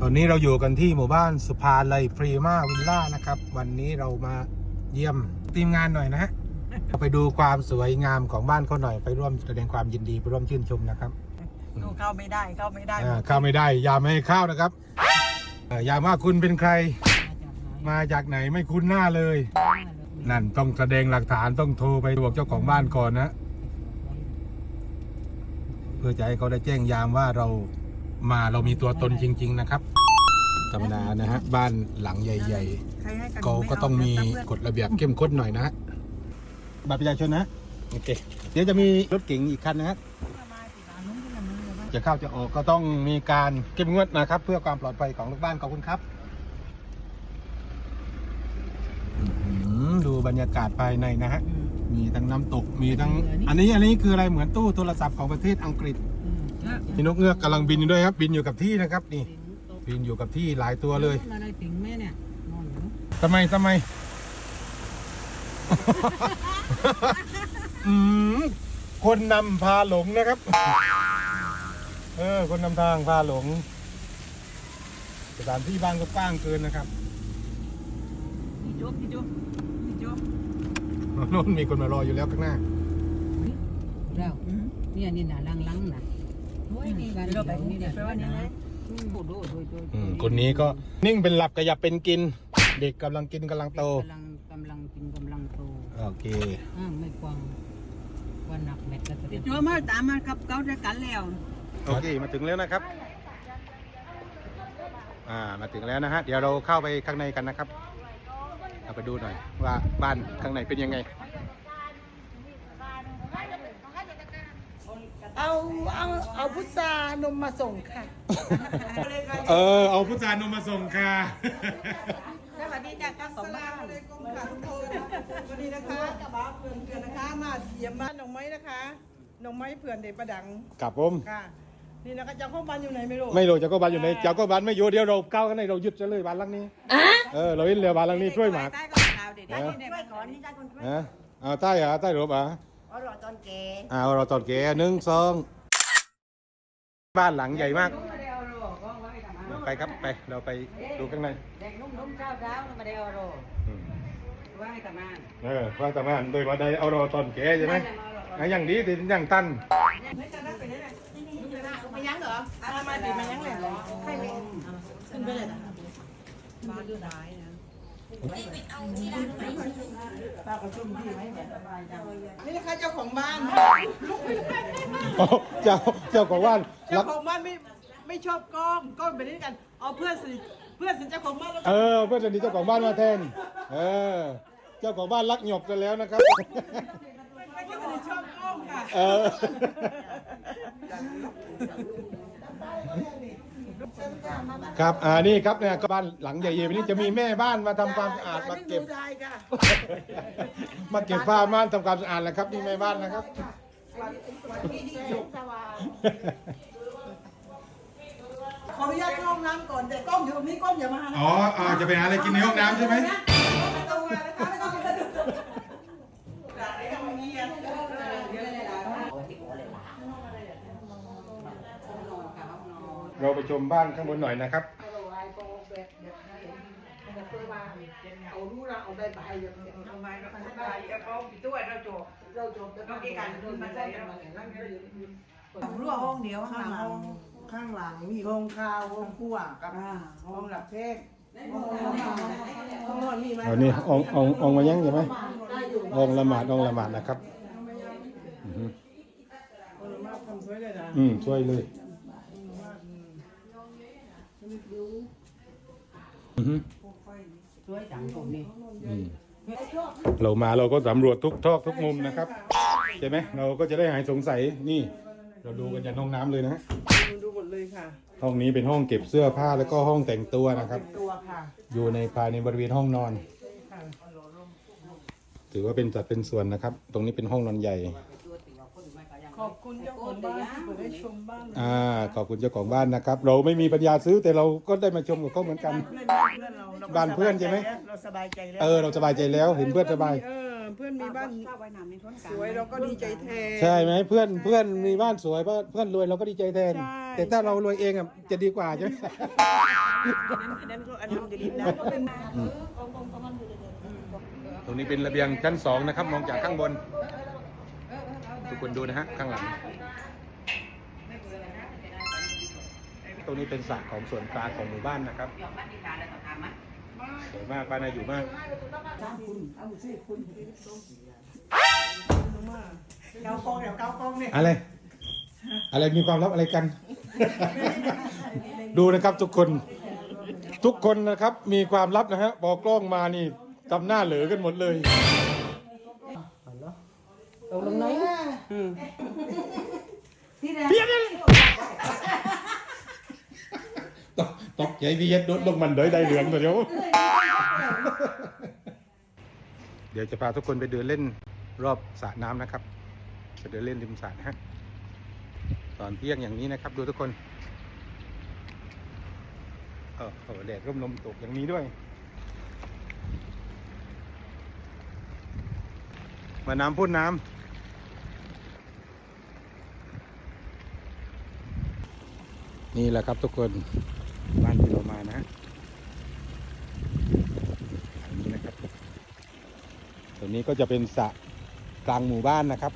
ตอนนี้เราอยู่กันที่หมู่บ้านสุภาลัยพรีมาวิลล่านะครับ วันนี้เรามาเยี่ยมทีมงานหน่อยนะฮะไปดูความสวยงามของบ้านเขาหน่อยไปร่วมแสดงความยินดีไปร่วมชื่นชมนะครับดูเข้าไม่ได้เข้าไม่ได้อ่าเข้าไม่ได้อยาไม่ให้เข้านะครับอ่าอย่าว่าคุณเป็นใคร มาจากไหนไม่คุ้นหน้าเลย นั่นต้องแสดงหลักฐานต้องโทรไปบอกเจ้าของบ้านก่อนนะ เพื่อจะให้เขาได้แจ้งยามว่าเรา มาเรามีตัวตนจริง ๆ นะครับธรรมดานะฮะบ้านหลังใหญ่ใครให้กันๆก็ก็ต้องมีกฎระเบียบเข้มข้นหน่อยนะฮะบัตรประชาชนนะโอเคเดี๋ยวจะมีรถเก๋งอีกคันนะฮะจะเข้าจะออกก็ต้องมีการเข้มงวดนะครับ เพื่อความปลอดภัยของลูกบ้านขอบคุณครับอื้อหือดูบรรยากาศภายในนะฮะมีทั้งน้ำตกมีทั้ง อันนี้อันนี้คืออะไรเหมือนตู้โทรศัพท์ของประเทศอังกฤษ มีนกเงือกกำลังบินอยู่ด้วยครับ บินอยู่กับที่นะครับ นี่ บินอยู่กับที่หลายตัวเลยมาได้ถึงแม่เนี่ยนอนอยู่ทำไมทำไมอืมคนนำพาหลงนะครับ เออ คนนำทางพาหลงสถานที่บ้านก็กว้างเกินนะครับพี่จุ๊บพี่จุ๊บพี่จุ๊บโน่นมีคนมารออยู่แล้วข้างหน้าเราเนี่ยนี่น่ะลังลังๆน่ะโอ้ยนี่การเดี๋ยวเราไปนี่นี่เนี่เดี๋ยยวไปว่านี่นะโอ้โหโดยโดยอืมคนนี้ก็นิ่งเป็นหลับกระยับเป็นกิน เด็กกำลังกินกำลังโต กำลังกำลังกินกำลังโตโอเค อ้าวไม่กวางว่าหนักแมทก็จะพี่จุ๊บมาตามมาครับเขาจะกันแล้ว โอเค มาถึงแล้วนะครับ อ่า มาถึงแล้วนะฮะ เดี๋ยวเราเข้าไปข้างในกันนะครับเราไปดูหน่อยว่าบ้านข้างในเป็นยังไง เอาเอาเอาพุทรานมมาส่งค่ะ เออ เอาผู้จานมมาส่งค่ะ สวัสดีจ้าข้าสองบ้านเลยกรมค่ะทุกคนวันนี้นะคะกับบ้าเพื่อนเพื่อนนะคะมาเยี่ยมบ้านน้องไม้นะคะน้องไม้เพื่อนเด็กประดังกับผม ค่ะนี่นะคะเจ้าของบ้านอยู่ไหนไม่รู้ไม่รู้เจ้าก็บ้านอยู่ไหนเจ้าก็บ้านไม่อยู่เดี๋ยวเราเข้ากันในเรายึดจะเลยบ้านหลังนี้เออเราเห็นเรือบ้านหลังนี้ช่วยหมากใต้ก็ดาวเด็ดได้ที่ไหนขอนี่ได้คนช่วยนะเอาใต้เหรอใต้รบอะ อ๋อรอตอนแกเอาเราตอนเก๋หนึ่งสองบ้านหลังใหญ่มากไปครับไปเราไปดูข้างในเด็กนุ่มๆเช้าเช้ามาได้อโรอืมว่าให้กับมานเออว่าแต่ว่าโดยว่าได้เอารอตอนแก่ใช่ไหมอะอย่างดีที่อย่างตันไปยังเหรอเอามาดิมายังเลยเหรอใครไม่ขึ้นไปเลยนะบ้านร้ายนะ ตาประชุมที่ไหมเนี่ยนี่นะคะเจ้าของบ้านเจ้าเจ้าของบ้านเจ้ารักของบ้านไม่ไม่ชอบกล้องกล้องไปนี่กันเอาเพื่อนสิเพื่อนสิเจ้าของบ้านแล้วเออ เพื่อนสนิทเจ้าของบ้านมาแทน เออ เจ้าของบ้านรักหยบกันแล้วนะครับไม่ชอบกล้องค่ะ เออ ครับ อ่า นี่ครับเนี่ยก็บ้านหลังใหญ่ๆแบบนี้จะมีแม่บ้านมาทำความสะอาดมาเก็บ ได้ค่ะมาเก็บผ้าม่านทำความสะอาดนะครับนี่แม่บ้านนะครับ ขออนุญาตเข้าห้องน้ำก่อนแต่กล้องอยู่ตรงนี้กล้องอย่ามาหานะอ๋ออ่าจะไปหาอะไรกินในห้องน้ำใช่ไหมไม่ต้องมานะคะไม่ต้องมาดูด่าได้ยังมีอะ เราไปชมบ้านข้างบนหน่อยนะครับเอารู้ละเอาใบใบทำไมทำไมเขาปิดด้วยเราจบเราจบแต่เรากี่การคืนใส่เรารั่วห้องเดียวข้างหลังข้างหลังมีห้องข้าวห้องครัวกับห้องหลับเพลงห้องนอนมีไหมเอานี่อองอองอองมายังใช่ไหมอองละหมาดอองละหมาดนะครับ อือห้องมาคนสวยเลยนะอืมช่วยเลย อือฮึช่วยจังผมนี่อืมเรามาเราก็สำรวจทุกทอกทุกมุมนะครับ ใช่ไหมเราก็จะได้หายสงสัยนี่ เราดูกันยันห้องน้ำเลยนะดูหมดเลยค่ะ ห้องนี้เป็นห้องเก็บเสื้อผ้าแล้วก็ห้องแต่งตัวนะครับ ตัวค่ะอยู่ในภายในบริเวณห้องนอน ถือว่าเป็นจัดเป็นส่วนนะครับ ตรงนี้เป็นห้องนอนใหญ่ ขอบคุณเจ้าของบ้านที่เปิดให้ชมบ้านอ่าขอบคุณเจ้าของบ้านนะครับ เราไม่มีปัญญาซื้อแต่เราก็ได้มาชมกับเขาเหมือนกันเพื่อนบ้านเพื่อนเราบ้านเพื่อนใช่ไหม เราสบายใจแล้วเออเราสบายใจแล้วเห็นเพื่อนสบาย เออเพื่อนมีบ้านถ้าไว้น้ำในท้นกลางสวยเราก็ดีใจแทน ใช่ไหมเพื่อนเพื่อนมีบ้านสวยเพื่อนเพื่อนรวยเราก็ดีใจแทนใช่แต่ถ้าเรารวยเองอะจะดีกว่าใช่ไหมอันนั้นก็อันนั้นดีนะก็เป็นตรงนี้เป็นระเบียงชั้นสองนะครับมองจากข้างบน ทุกคนดูนะฮะข้างหลัง ตรงนี้เป็นสระของส่วนกลางของหมู่บ้านนะครับสวยมากบ้านน่าอยู่มากเกากองเดี๋ยวเกากองเนี่ยอะไร อะไรมีความลับอะไรกัน ดูนะครับทุกคน ทุกคนนะครับมีความลับนะฮะพอกล้องมานี่ทำหน้าเหลือกันหมดเลย ตกลงไหนเพี้ยนเลยตกตกใจพี่เย็ดโดนลงมันเดยได้เหลืองตัวเดียว เดี๋ยวจะพาทุกคนไปเดินเล่นรอบสระน้ำนะครับไปเดินเล่นริมสระนะฮะตอนเที่ยงอย่างนี้นะครับ ดูทุกคนเออโอ้แดดร่มลมตกอย่างนี้ด้วยมาน้ำพ่นน้ำ นี่แหละครับทุกคนบ้านที่เรามานะอันนี้นะครับตัวนี้ก็จะเป็นสระกลางหมู่บ้านนะครับ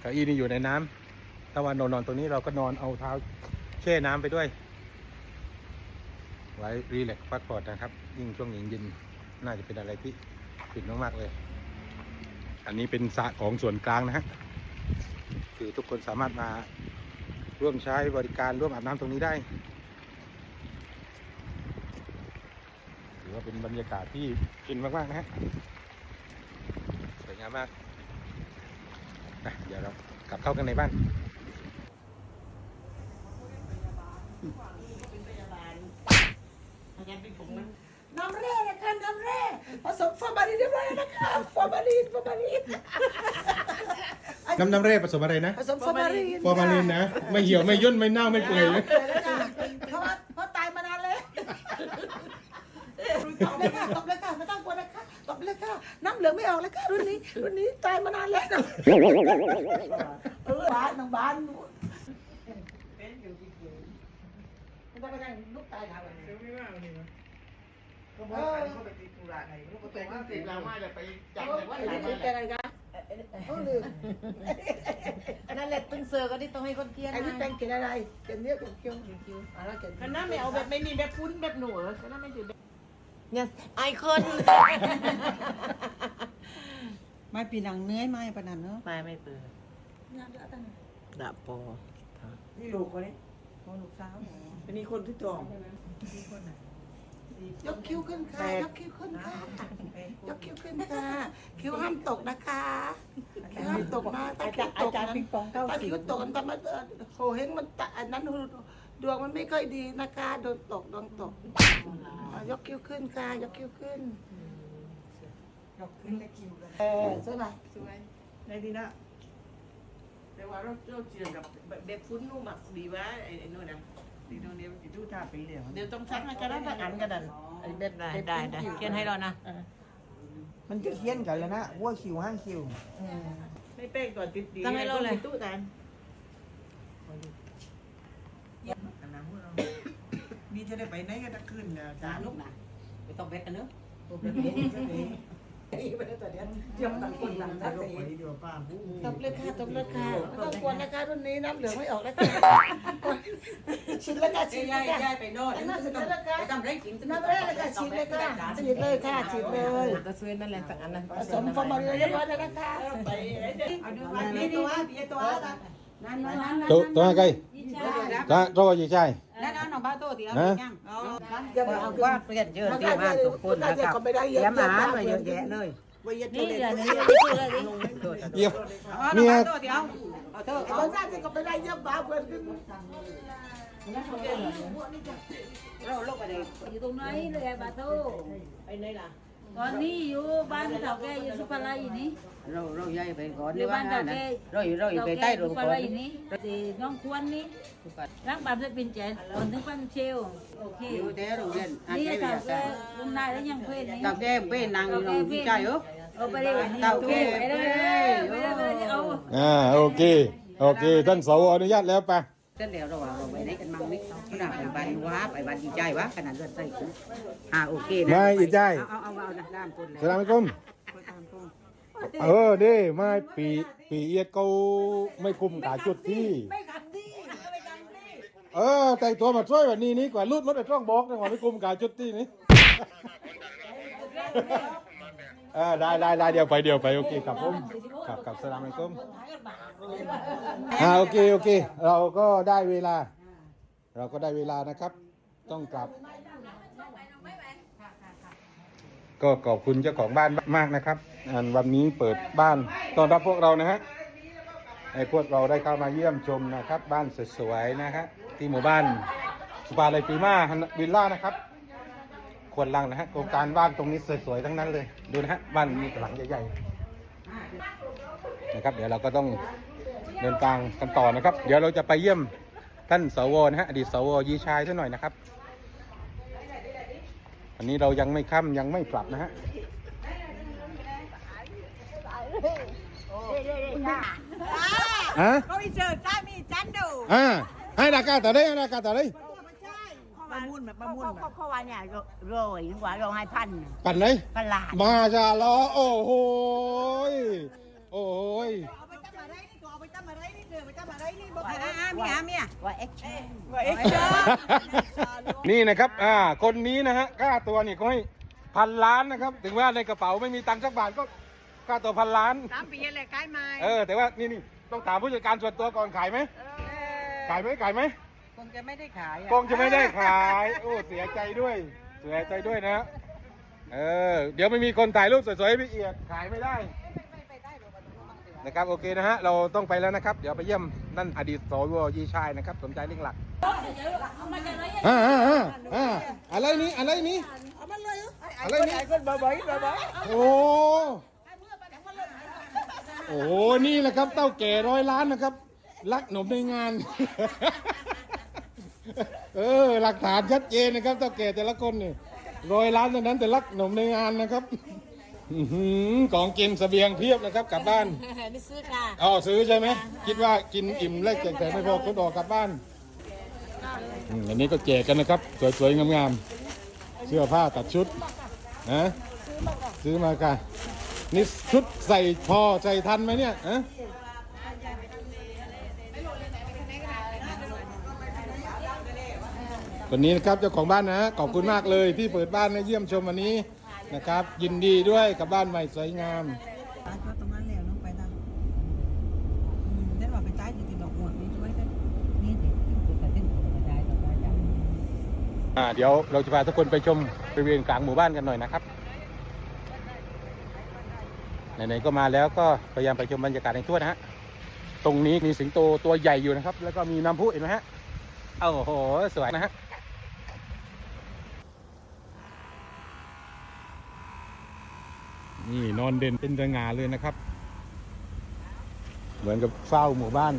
เก้าอี้นี่อยู่ในน้ำถ้าวันนอนนอนตรงนี้เราก็นอนเอาเท้าแช่น้ำไปด้วย ไว้รีแลกซ์พักผ่อนนะครับ ยิ่งช่วงเย็นๆน่าจะเป็นอะไรที่ฟินมากๆเลย อันนี้เป็นสระของส่วนกลางนะฮะคือทุกคนสามารถมาร่วมใช้บริการร่วมอาบน้ำตรงนี้ได้ถือว่าเป็นบรรยากาศที่ฟินมากๆนะฮะสวยงามมากอะเดี๋ยวเรากลับเข้ากันในบ้านน้ำแร่ นะคะน้ำแร่ผสมฟอร์มาลินเรียบร้อยแล้วนะคะฟอร์มาลินฟอร์มาลินน้ำน้ำเร่ผสมอะไรนะผสมฟอร์มาลินฟอร์มาลินนะไม่เหี่ยวไม่ย่นไม่เน่าไม่เปื่อยเลยเพราะว่าเพราะตายมานานแล้วตบเลยค่ะตบเลยค่ะไม่ต้องกลัวนะคะตบเลยค่ะน้ำเหลืองไม่ออกเลยค่ะรุ่นนี้ รุ่นนี้ตายมานานแล้วเออบ้านน้องบ้านไม่ต้องไปนั่งลูกตายทำอะไรไม่ว่าเลย ก็บอกว่าเขาไปติดธุระไหนเขาไปติดติดเรามาจะไปจับแต่ว่าไหนมาอะไรกันเขาลืมนั่นแหละตึงเซอร์ก็ที่ต้องให้คนเกียนไอ้นี่แป้งกินอะไรเกินเนื้อเกินเคี้ยวคิวอะไรเกินคณะไม่เอาแบบไม่มีแบบพุ้นแบบหนูเหรอคณะไม่ถือแบบเนี่ยไอคอนไม่ปีนังเนื้อยไม่ปานนั้นเนาะไม่ไม่เปิดดับปอนี่ลูกคนนี้พอลูกสาวเป็นนี่คนที่จอง ยกคิ้วขึ้นค่ะ ยกคิ้วขึ้นค่ะ ยกคิ้วขึ้นค่ะ คิ้วห้ามตกนะคะคิ้วห้ามตกนะถ้าคิ้วตกนั้นถ้าคิ้วตกมันทำมาโหเฮงมันตะอันนั้นดวงมันไม่ค่อยดีนะคะโดนตกดวงตก ยกคิ้วขึ้นค่ะ ยกคิ้วขึ้น ยกขึ้นแล้วคิ้วเออใช่ไหมสวยในที่นะแต่ว่าเราเราเชื่อกับแบบพุ้นนุ่มแบบดีว่าไอ้ไอ้นู่นนะ ดีตรงนี้มันจะดูท่าไปเรื่อยเดี๋ยวต้องชักให้กันแล้วถ้าอันกันดันแบบได้ได้ได้เขียนให้เรานะมันจะเคี้ยนกันแล้วนะวัวคิวห้างคิวไม่เป้งก่อนติดดีตู้ตันนี่จะได้ไปไหนกันตะคืนนะสาลูกนะไปต้องเบ็ดกันเนาะ ยังต่างคนต่างใจดีกว่าป้าตบเลยค่ะตบเลยค่ะไม่ต้องกวนนะคะรุ่นนี้น้ำเหลืองไม่ออกแล้วค่ะชิมแล้วค่ะชิมเลยค่ะไปโน่นน่าสนจแล้วค่ะไปทำไรกินน้ำแรกเลยค่ะชิมเลยค่ะชิมเลยค่ะชิมเลยก็ซื้อนั่นแหละสักอันนั้นผสมฟอร์มาลินเรียบร้อยแล้วนะคะไปเอาดูว่านี่ตัวนี่ตัวนั่นนั่นนั่นตัวตัวใกล้ตัวตัวยี่ใช่ นั่นนั่นน้องบ้าโตเดียวยังอย่าเอาว่าเปลี่ยนเยอะที่บ้านทุกคนนะครับเตรียมอาหารมาเยอะแยะเลยนี่เดี๋ยวนี้เยี่ยมอ๋อน้องบ้าโตเดียวเอาเถอะตอนแรกก็ไม่ได้เยอะบ้าเพื่อนขึ้นเราลงไปเลยอยู่ตรงไหนเลยบาโต้ไปไหนล่ะอ ตอนนี้อยู่บ้านเก่าแก่อยู่สุภาลัยอยู่นี่ เราเราย้ายไปก่อนอยู่บ้านเก่าแก่เราอยู่เราอยู่ไปใต้โรงสุก่ภาอนลัยอยู่นี่ที่น้องควรนี่ร่างบามจะเป็นเจนตอนถึงปั้นเชลโอเคอยู่แต่โรงเรียนอะนี่แก่เก่าไปแก่ลุงนายแล้วยังเพื่อนนี่เก่าแก่เป็นนางอยู่โรงพี่ใจเหรอเอาไปเลยนี่เก่าแก่ไปเลยไปเลยไปเลยเอาอ่าโอเคโอเคท่านสวอนุญาตแล้วไป เส้นแล้วเราว่าเราไปไหนกันมั่งนี่ขนาดไปบ้านว้าไปบ้านดีใจวะขนาดเลือดใส่กูอ่าโอเคนะไม่อีใจเอาเอาเอานะน้ำคนเลยสลามอะลัยกุมเออเด้ไม่ปีปีเอียดเขาไม่คุมกาจุดที่ไม่กันที่ไม่กันที่เออแต่งตัวมาช่วยแบบนี้นี่กว่ารูดรถไปช่องบอกนะว่าไม่คุมกาจุดที่นี่ เออได้ได้ได้เดี๋ยวไปเดี๋ยวไปโอเคครับผมครับครับสลามอะลัยกุมอ่าโอเคโอเค เราก็ได้เวลา เราก็ได้เวลานะครับ ต้องกลับ ก็ขอบคุณเจ้าของบ้านมากนะครับอันวันนี้เปิดบ้านต้อนรับพวกเรานะฮะให้พวกเราได้เข้ามาเยี่ยมชมนะครับ บ้านสวยๆนะฮะที่หมู่บ้านสุภาลัยปีมาวิลล่านะครับ ควรลังนะฮะโครงการบ้านตรงนี้สวยๆทั้งนั้นเลยดูนะฮะบ้านมีหลังใหญ่ๆนะครับ เดี๋ยวเราก็ต้องเดินทางกันต่อนะครับ เดี๋ยวเราจะไปเยี่ยมท่านสวนะฮะอดีตสวยีชายซะหน่อยนะครับ อันนี้เรายังไม่ค่ำยังไม่กลับนะฮะฮะก็ไปเจอจ้ามีจันดู ประมูลแบบประมูลแบบเขาเขาว่าเนี่ยโรยนึกว่าโรยให้พันปั่นเลยประหลาดมาจาล้อโอ้โหยโอ้โหยเอาไปจำอะไรนี่ก็เอาไปจำอะไรนี่เดือไปจำอะไรนี่บอกว่าอ่าเมียเมียว่าเอ็กซ์ว่าเอ็กซ์นี่นะครับอ่าคนนี้นะฮะค่าตัวนี่ก็ให้พันล้านนะครับ ถึงว่าในกระเป๋าไม่มีตังค์สักบาทก็ค่าตัวพันล้านสามปีอะไรใกล้ไหมเออแต่ว่านี่นี่ต้องถามผู้จัดการส่วนตัวก่อนขายไหมขายไหมขายไหม คงจะไม่ได้ขายคงจะไม่ได้ขาย โอ้เสียใจด้วยเสียใจด้วยนะฮะเออเดี๋ยวไม่มีคนถ่ายรูปสวยๆให้พี่เอียดขายไม่ได้นะครับโอเคนะฮะเราต้องไปแล้วนะครับ เดี๋ยวไปเยี่ยมนั่นอดีตสวยีชายนะครับสมใจเรื่องหลักเอามาจากไหนอ่าอ่าอ่าอ่าอะไรนี้อะไรนี้เอามันเลยอะไรนี้ไอ้คนบ่อยๆบ่อยโอ้โอ้โหนี่แหละครับเต้าแก่ร้อยล้านนะครับรักหนมในงาน เออ หลักฐานชัดเจนนะครับเต้าแก่แต่ละคนนี่ร้อยล้านเท่านั้นแต่รักหนมในงานนะครับอื้อหือของกินเสบียงเพียบนะครับ กลับบ้านนี่ซื้อค่ะอ๋อซื้อใช่ไหมคิดว่ากินอิ่มเล็กแจกแต่ไม่พอก็ดอกกลับบ้านอืมอันนี้ก็แจกกันนะครับ สวยๆงามๆเสื้อผ้าตัดชุดนะซื้อมากันนี่ชุดใส่พอใส่ทันไหมเนี่ยฮะ คนนี้นะครับเจ้าของบ้านนะ ขอบคุณมากเลยที่เปิดบ้านให้เยี่ยมชมวันนี้นะครับ ยินดีด้วยกับบ้านใหม่สวยงามก็ตรงนั้นแล้วน้องไปทางเด่นว่าไปใต้ติดดอกหัวนี่ช่วยได้นี่เด็กคือการเต้นของกระจายต่อไปจากอ่าเดี๋ยวเราจะพาทุกคนไปชมบริเวณกลางหมู่บ้านกันหน่อยนะครับไหนๆก็มาแล้วก็พยายามไปชมบรรยากาศในทั่วนะฮะตรงนี้มีสิงโตตัวใหญ่อยู่นะครับ แล้วก็มีน้ำพุเห็นไหมฮะโอ้โหสวยนะฮะ นี่นอนเด่นเป็นสง่าเลยนะครับ เหมือนกับเฝ้าหมู่บ้าน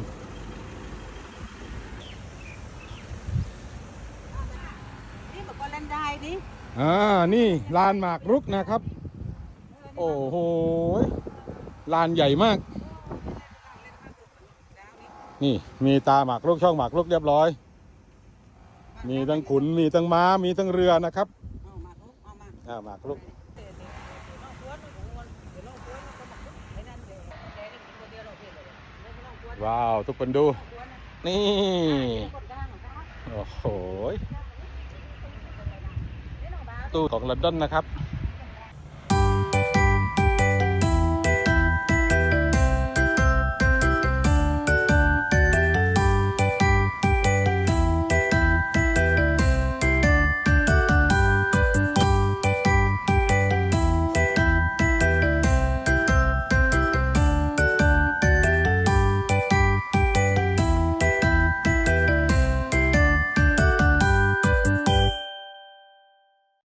นี่บอกว่าเล่นได้ดิอ่า นี่ลานหมากรุกนะครับ โอ้โหลานใหญ่มาก นี่มีตาหมากรุกช่องหมากรุกเรียบร้อย มีทั้งขุนมีทั้งม้ามีทั้งเรือนะครับเอามาทุกเอามาอ่าหมากรุก ว้าว ทุกคนดู นี่ โอ้โหตู้ของลอนดอนนะครับ